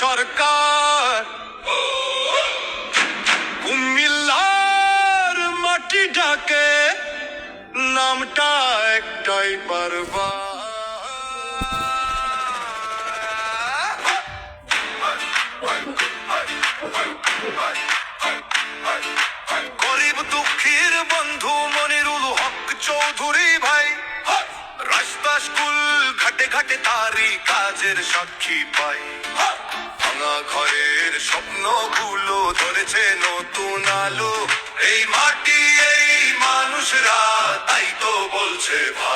সরকার। কুমিল্লার মাটি ডাকে নামটা একটাই পারবা গরিব দুঃখীর বন্ধু মনিরুল হক চৌধুরী ভাই ঘাটে ঘাটে তারি কাজের সাক্ষী পাই। ভাঙা ঘরের স্বপ্নগুলো ধরেছে নতুন আলো। এই মাটি, এই মানুষরা, তাই তো বলছে ভালো